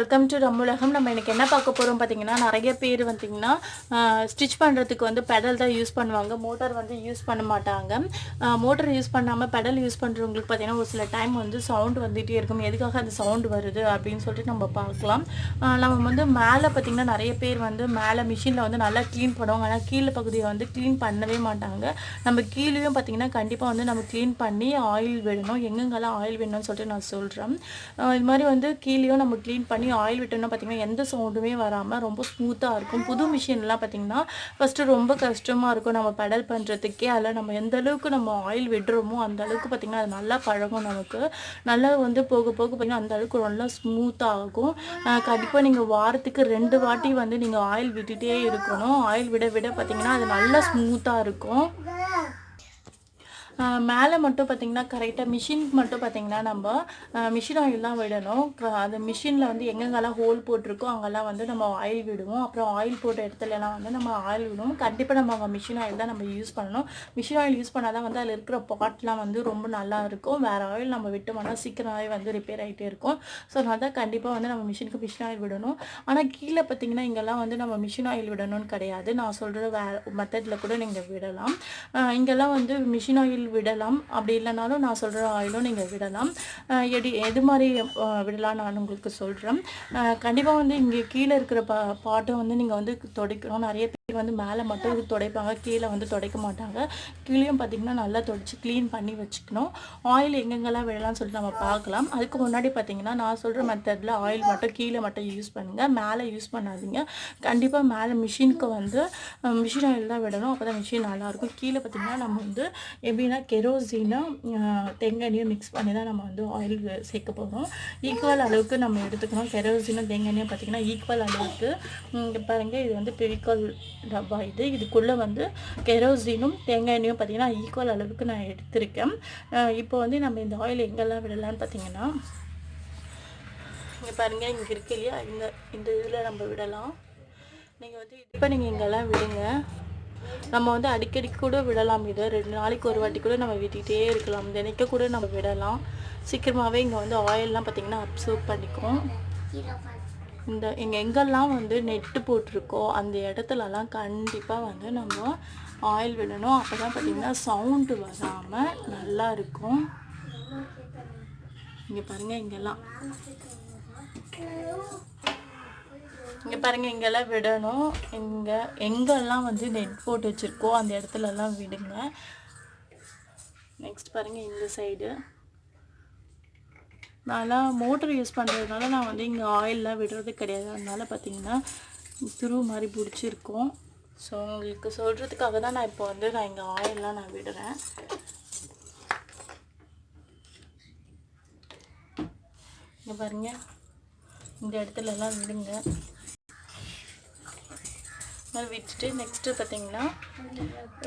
Welcome to ரம்முலகம் நம்ம எனக்கு என்ன பார்க்க போகிறோம் பார்த்தீங்கன்னா நிறைய பேர் வந்தீங்கன்னா ஸ்டிச் பண்ணுறதுக்கு வந்து பெடல் தான் யூஸ் பண்ணுவாங்க. மோட்டார் வந்து யூஸ் பண்ண மாட்டாங்க. மோட்டர் யூஸ் பண்ணாமல் பெடல் யூஸ் பண்ணுறவங்களுக்கு பார்த்தீங்கன்னா ஒரு சில டைம் வந்து சவுண்ட் வந்துகிட்டே இருக்கும். எதுக்காக அந்த சவுண்ட் வருது அப்படின்னு சொல்லிட்டு நம்ம பார்க்கலாம். நம்ம வந்து மேலே பார்த்தீங்கன்னா நிறைய பேர் வந்து மேலே மிஷினில் வந்து நல்லா க்ளீன் பண்ணுவாங்க. ஆனால் கீழே பகுதியை வந்து க்ளீன் பண்ணவே மாட்டாங்க. நம்ம கீழேயும் பார்த்தீங்கன்னா கண்டிப்பாக வந்து நம்ம க்ளீன் பண்ணி ஆயில் விடணும் எங்கெங்கெல்லாம் ஆயில் வேணும்னு சொல்லிட்டு நான் சொல்கிறேன் இது மாதிரி வந்து கீழேயும் நம்ம க்ளீன் பண்ணி ஆயில் விட்டோம்னா பார்த்தீங்கன்னா எந்த சவுண்டுமே வராமல் ரொம்ப ஸ்மூத்தாக இருக்கும். புது மிஷின்லாம் பார்த்தீங்கன்னா ஃபஸ்ட்டு ரொம்ப கஷ்டமாக இருக்கும். நம்ம பெடல் பண்ணுறதுக்கே அதில் நம்ம எந்த அளவுக்கு நம்ம ஆயில் விடுறோமோ அந்த அளவுக்கு பார்த்திங்கன்னா அது நல்லா பழகும் நமக்கு. நல்லா வந்து போக போக பார்த்திங்கன்னா அந்த அளவுக்கு நல்லா ஸ்மூத்தாக ஆகும். கண்டிப்பாக நீங்கள் வாரத்துக்கு ரெண்டு வாட்டி வந்து நீங்கள் ஆயில் விட்டுட்டே இருக்கணும். ஆயில் விட விட பார்த்திங்கன்னா அது நல்லா ஸ்மூத்தாக இருக்கும். மேலே மட்டும் பார்த்தீங்கன்னா கரெக்டாக மிஷினுக்கு மட்டும் பார்த்தீங்கன்னா நம்ம மிஷின் ஆயில் தான் விடணும். அது அந்த மிஷினில் வந்து எங்கெங்கெல்லாம் ஹோல் போட்டிருக்கோ அங்கெல்லாம் வந்து நம்ம ஆயில் விடுவோம். அப்புறம் ஆயில் போட்ட இடத்துலலாம் வந்து நம்ம ஆயில் விடுவோம். கண்டிப்பாக நம்ம அங்கே மிஷின் ஆயில் தான் நம்ம யூஸ் பண்ணணும். மிஷின் ஆயில் யூஸ் பண்ணால் தான் வந்து அதில் இருக்கிற பாட்லாம் வந்து ரொம்ப நல்லா இருக்கும். வேறு ஆயில் நம்ம விட்டோம்னா சீக்கிரமாகவே வந்து ரிப்பேர் ஆகிட்டே இருக்கும். ஸோ அதனால் தான் கண்டிப்பாக வந்து நம்ம மிஷினுக்கு மிஷின் ஆயில் விடணும். ஆனால் கீழே பார்த்தீங்கன்னா இங்கெல்லாம் வந்து நம்ம மிஷின் ஆயில் விடணும்னு கிடையாது. நான் சொல்கிற வேறு மெத்தடில் கூட நீங்கள் விடலாம். இங்கெல்லாம் வந்து மிஷின் ஆயில் விடலாம். அப்படி இல்லைனாலும் நான் சொல்கிற ஆயிலும் நீங்கள் விடலாம். எடி எது மாதிரி விடலாம் நான் உங்களுக்கு சொல்கிறேன் கண்டிப்பாக வந்து இங்கே கீழே இருக்கிற பா பாட்டை வந்து நீங்கள் வந்து தொடைக்கணும். நிறைய வந்து மேலே மட்டும் இது துடைப்பாங்க கீழே வந்து துடைக்க மாட்டாங்க. கீழேயும் பார்த்தீங்கன்னா நல்லா துடைச்சி க்ளீன் பண்ணி வச்சுக்கணும். ஆயில் எங்கெங்கெல்லாம் விடலாம்னு சொல்லிட்டு நம்ம பார்க்கலாம். அதுக்கு முன்னாடி பார்த்தீங்கன்னா நான் சொல்கிற மெத்தடில் ஆயில் மட்டும் கீழே மட்டும் யூஸ் பண்ணுங்கள் மேலே யூஸ் பண்ணாதீங்க. கண்டிப்பாக மேலே மிஷினுக்கு வந்து மிஷின் ஆயில் தான் விடணும். அப்போ தான் மிஷின் நல்லாயிருக்கும். கீழே பார்த்தீங்கன்னா நம்ம வந்து எப்படின்னா கெரோசினும் தேங்காயும் மிக்ஸ் பண்ணி தான் நம்ம வந்து ஆயில் சேர்க்க போகிறோம் ஈக்குவல் அளவுக்கு நம்ம எடுத்துக்கணும். கெரோசினும் தேங்காயும் பார்த்தீங்கன்னா ஈக்குவல் அளவுக்கு. இங்கே பாருங்கள் இது வந்து பெவிக்கல் டப்பா இது. இதுக்குள்ளே வந்து கெரோசினும் தேங்காய் எண்ணெயும் பார்த்தீங்கன்னா ஈக்குவல் அளவுக்கு நான் எடுத்திருக்கேன். இப்போ வந்து நம்ம இந்த ஆயில் எங்கெல்லாம் விடலான்னு பார்த்தீங்கன்னா இங்கே பாருங்கள் இங்கே இருக்கு இல்லையா? இந்த இந்த இதில் நம்ம விடலாம். நீங்கள் வந்து இப்போ நீங்கள் இங்கெல்லாம் விடுங்க. நம்ம வந்து அடிக்கடி கூட விடலாம் இதை. ரெண்டு நாளைக்கு ஒரு வாட்டி கூட நம்ம விட்டுக்கிட்டே இருக்கலாம். தினைக்க கூட நம்ம விடலாம். சீக்கிரமாகவே இங்கே வந்து ஆயிலெலாம் பார்த்திங்கன்னா அப்சர்வ் பண்ணிக்கும். இந்த இங்கே எங்கெல்லாம் வந்து நெட்டு போட்டிருக்கோ அந்த இடத்துலலாம் கண்டிப்பாக வந்து நம்ம ஆயில் விடணும். அப்போ தான் பார்த்திங்கன்னா சவுண்டு வராமல் நல்லா இருக்கும். இங்கே பாருங்கள் இங்கெல்லாம். இங்கே பாருங்கள் இங்கெல்லாம் விடணும். இங்கே எங்கெல்லாம் வந்து நெட் போட்டு வச்சுருக்கோ அந்த இடத்துலலாம் விடுங்க. நெக்ஸ்ட் பாருங்கள் இந்த சைடு நான்லாம் மோட்டர் யூஸ் பண்ணுறதுனால நான் வந்து இங்கே ஆயிலெலாம் விடுறது கிடையாது. அதனால் பார்த்தீங்கன்னா துரு மாதிரி பிடிச்சிருக்கும். ஸோ உங்களுக்கு சொல்கிறதுக்காக தான் நான் இப்போ வந்து நான் இங்கே ஆயிலெலாம் நான் விடுறேன். இங்கே பாருங்க. இந்த இடத்துலலாம் விடுங்க. விட்டுட்டு நெக்ஸ்ட்டு பார்த்தீங்கன்னா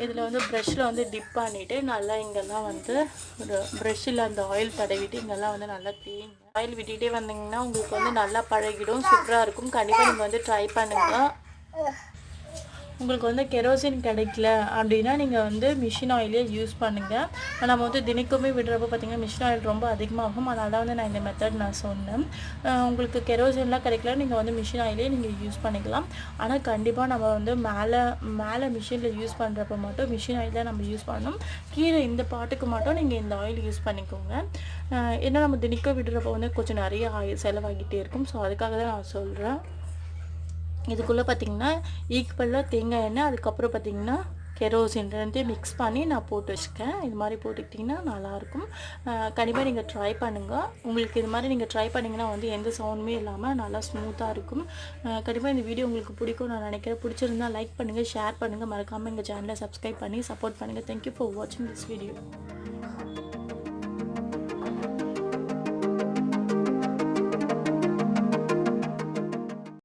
இதில் வந்து ப்ரஷ்ஷில் வந்து டிப் பண்ணிவிட்டு நல்லா இங்கெல்லாம் வந்து ஒரு ப்ரஷ்ஷில் அந்த ஆயில் தடவிட்டு இங்கெல்லாம் வந்து நல்லா க்ளீன் ஆயில் விட்டுகிட்டே வந்தீங்கன்னா உங்களுக்கு வந்து நல்லா பழகிடும் சூப்பராக இருக்கும். கண்டிப்பாக நீங்கள் வந்து ட்ரை பண்ணுங்கள் உங்களுக்கு வந்து கெரோசின் கிடைக்கல அப்படின்னா நீங்கள் வந்து மிஷின் ஆயிலே யூஸ் பண்ணுங்கள் நம்ம வந்து தினைக்குமே விடுறப்போ பார்த்தீங்கன்னா மிஷின் ஆயில் ரொம்ப அதிகமாகும். அதனால் தான் வந்து நான் இந்த மெத்தட் நான் சொன்னேன். உங்களுக்கு கெரோசின்லாம் கிடைக்கல நீங்கள் வந்து மிஷின் ஆயிலே நீங்கள் யூஸ் பண்ணிக்கலாம். ஆனால் கண்டிப்பாக நம்ம வந்து மேலே மேலே மிஷினில் யூஸ் பண்ணுறப்ப மட்டும் மிஷின் ஆயில் தான் நம்ம யூஸ் பண்ணணும். கீழே இந்த பாட்டுக்கு மட்டும் நீங்கள் இந்த ஆயில் யூஸ் பண்ணிக்கோங்க. ஏன்னா நம்ம தினிக்க விடுறப்போ வந்து கொஞ்சம் நிறைய ஆயில் செலவாகிட்டே இருக்கும். ஸோ அதுக்காக தான் நான் சொல்கிறேன் இதுக்குள்ளே பார்த்தீங்கன்னா ஈக்குவலாக தேங்காய் எண்ணெய் அதுக்கப்புறம் பார்த்தீங்கன்னா கெரோசின் ரெண்டையும் மிக்ஸ் பண்ணி நான் போட்டு வச்சுக்கேன் இது மாதிரி போட்டுக்கிட்டிங்கன்னா நல்லாயிருக்கும். கண்டிப்பாக நீங்கள் ட்ரை பண்ணுங்கள் உங்களுக்கு இது மாதிரி நீங்கள் ட்ரை பண்ணிங்கன்னா வந்து எந்த சவுண்டுமே இல்லாமல் நல்லா ஸ்மூத்தாக இருக்கும். கண்டிப்பாக இந்த வீடியோ உங்களுக்கு பிடிக்கும் நான் நினைக்கிறேன். பிடிச்சிருந்தா லைக் பண்ணுங்கள் ஷேர் பண்ணுங்கள் மறக்காமல் எங்கள் சேனலை சப்ஸ்கிரைப் பண்ணி சப்போர்ட் பண்ணுங்கள் தேங்க்யூ ஃபார் வாட்சிங் திஸ் வீடியோ